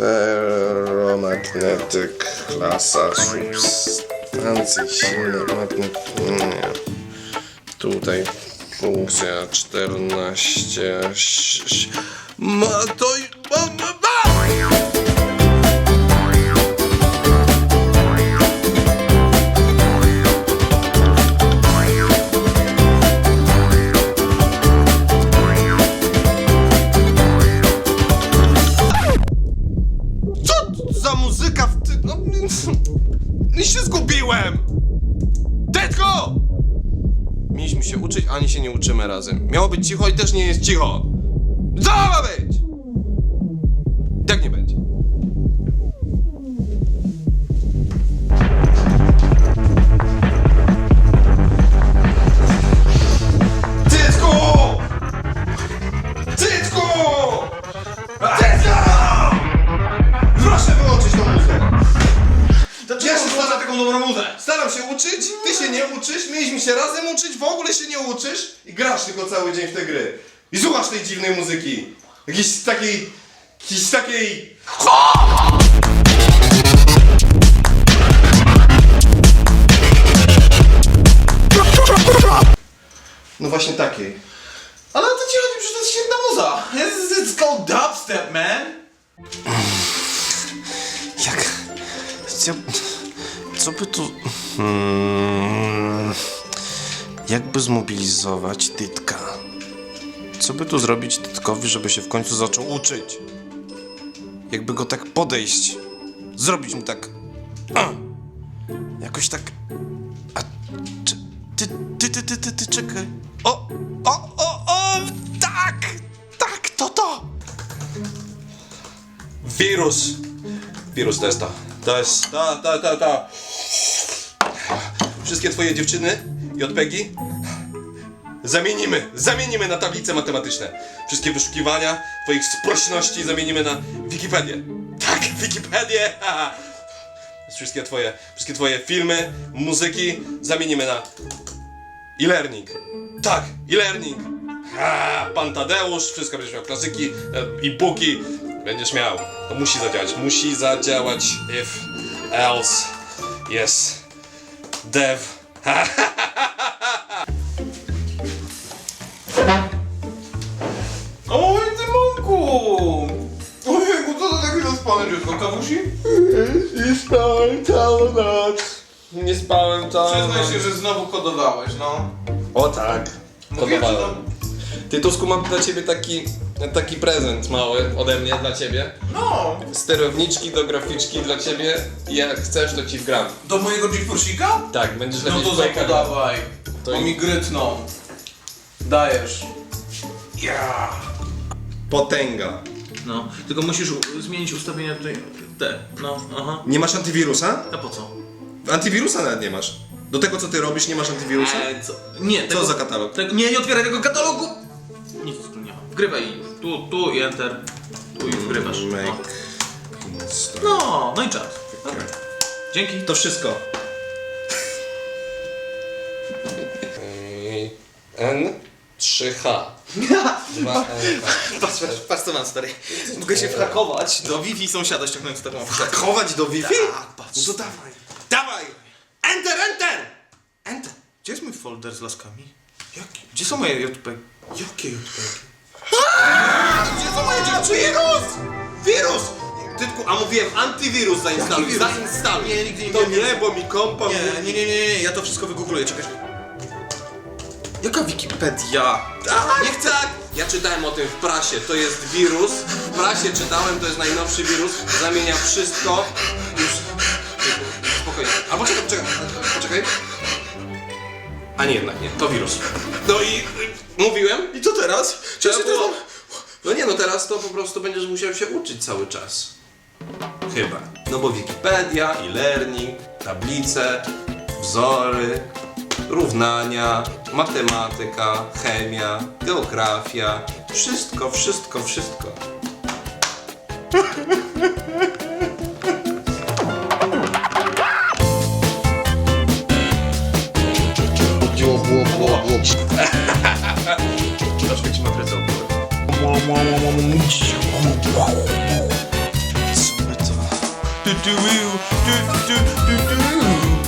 Ferromagnetyk, klasa substancji silnych magnet... Nie. Tutaj funkcja 14... ś- ś- Ma to... Ma, ma, za muzyka w ty... No, I się zgubiłem! Detko! Mieliśmy się uczyć, ani się nie uczymy razem. Miało być cicho i też nie jest cicho. Co ma być? Dobrą muzę? Staram się uczyć, ty się nie uczysz, mieliśmy się razem uczyć, w ogóle się nie uczysz i grasz tylko cały dzień w te gry. I słuchasz tej dziwnej muzyki. Jakiejś takiej... Jakiejś takiej... No właśnie takiej. Ale o to ci chodzi, przecież to jest świetna muza. It's, it's called dubstep, man. Jak... Co, co by tu... Hmm, jakby zmobilizować Tytka? Co by tu zrobić Tytkowi, żeby się w końcu zaczął uczyć? Jakby go tak podejść. Zrobić mu tak... A, jakoś tak... A, czy, ty, ty, ty, ty, ty, ty, czekaj. O, o, o, o, tak! Tak, to to! Wirus! Wirus to jest ta, ta, ta, ta. Wszystkie twoje dziewczyny i odpegi zamienimy, zamienimy na tablice matematyczne. Wszystkie wyszukiwania twoich sprośności zamienimy na Wikipedię. Tak, Wikipedię! Wszystkie twoje, wszystkie twoje filmy, muzyki zamienimy na e-learning. Tak, e-learning. Pan Tadeusz, wszystko będziesz miał klasyki, e, e-booki, będziesz miał. To musi zadziałać, musi zadziałać. If, else, yes, dev. Oj, ty mąku! Ojejku, co to takie zaspane dziecko? Kawusi? Nie spałem całą noc. Nie spałem całą Przyznaj się, że znowu kodowałeś, no. O tak. Mówiłem, że to... Ty Tusku mam dla ciebie taki, taki prezent mały ode mnie dla ciebie. No. Sterowniczki do graficzki dla ciebie i jak chcesz to ci wgram. Do mojego GeForce'ika? Tak, będziesz No lecieć to Quake'a. zapodawaj. To Bo i- mi grytną. Dajesz. Ja. Potęga. No, tylko musisz u- zmienić ustawienia tutaj. Te, no, aha. Nie masz antywirusa? A po co? Antywirusa nawet nie masz. Do tego co ty robisz nie masz antywirusa? E, co? Nie, tego, za katalog? Tego, nie, nie otwieraj tego katalogu! Nic tu nie ma. Wgrywaj już. Tu, tu i enter. Tu i wgrywasz. No, Make. no, no i czas. Dobra. Dzięki. To wszystko. N 3H. 2 Patrz, patrz, patrz co mam stary. Mogę się whakować do Wi-Fi sąsiada ściągnąć taką aplikację. Chować do Wi-Fi? Tak, patrz. No to dawaj. Dawaj! Enter, enter! Enter! Gdzie jest mój folder z laskami? Jaki? Gdzie są moje JPG? Jakie JPG? Gdzie są moje dziewczyny? Wirus! Wirus! Tytku, a mówiłem antywirus zainstaluj, wirus? zainstaluj. Nie, nigdy nie To miałem. nie, bo mi kompa Nie, nie, nie, nie, nie, ja to wszystko wygoogluję, czekaj. Jaka Wikipedia? Nie chcę! Ja czytałem o tym w prasie, to jest wirus. W prasie czytałem, to jest najnowszy wirus. Zamienia wszystko. Już. Spokojnie. Albo czekaj, poczekaj. Poczekaj. A nie, jednak nie, to wirus. No i y, mówiłem. I co teraz? Trzeba było... No nie, no teraz to po prostu będziesz musiał się uczyć cały czas. Chyba. No bo Wikipedia, e-learning, tablice, wzory, równania, matematyka, chemia, geografia. Wszystko, wszystko, wszystko. Do do do do do do.